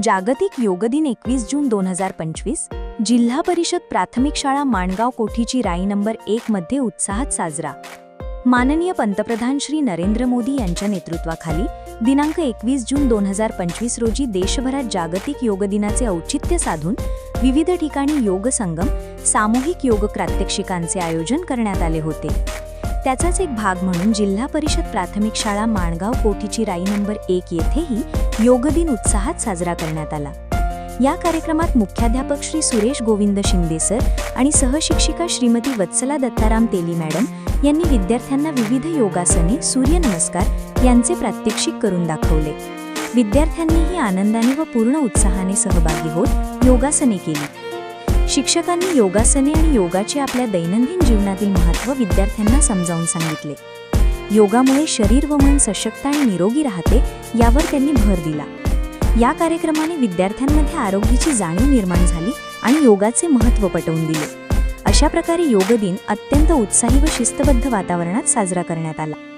जागतिक योग दिन एकवीस जून दोन हजार पंचवीस जिल्हा परिषद प्राथमिक शाळा माणगाव कोठीची राई नंबर एक मध्ये उत्साहात साजरा. माननीय पंतप्रधान श्री नरेंद्र मोदी यांच्या नेतृत्वाखाली दिनांक एकवीस जून दोन हजार पंचवीस रोजी देशभरात जागतिक योग दिनाचे औचित्य साधून विविध ठिकाणी योग संगम सामूहिक योग प्रात्यक्षिकांचे आयोजन करण्यात आले होते. त्याचाच एक भाग म्हणून जिल्हा परिषद प्राथमिक शाळा माणगाव कोठीची राई नंबर एक येथेही योगदिन उत्साहात साजरा करण्यात आला. या कार्यक्रमात मुख्याध्यापक श्री सुरेश गोविंद शिंदे सर आणि सहशिक्षिका श्रीमती वत्सला दत्ताराम तेली मॅडम यांनी विद्यार्थ्यांना विविध योगासने सूर्यनमस्कार यांचे प्रात्यक्षिक करून दाखवले. विद्यार्थ्यांनीही आनंदाने व पूर्ण उत्साहाने सहभागी होत योगासने केली. शिक्षकांनी योगासने आणि योगाचे आपल्या दैनंदिन जीवनातील महत्त्व विद्यार्थ्यांना समजावून सांगितले. योगामुळे शरीर व मन सशक्त आणि निरोगी राहते यावर त्यांनी भर दिला. या कार्यक्रमाने विद्यार्थ्यांमध्ये आरोग्याची जाणीव निर्माण झाली आणि योगाचे महत्त्व पटवून दिले. अशा प्रकारे योग दिन अत्यंत उत्साही व शिस्तबद्ध वातावरणात साजरा करण्यात आला.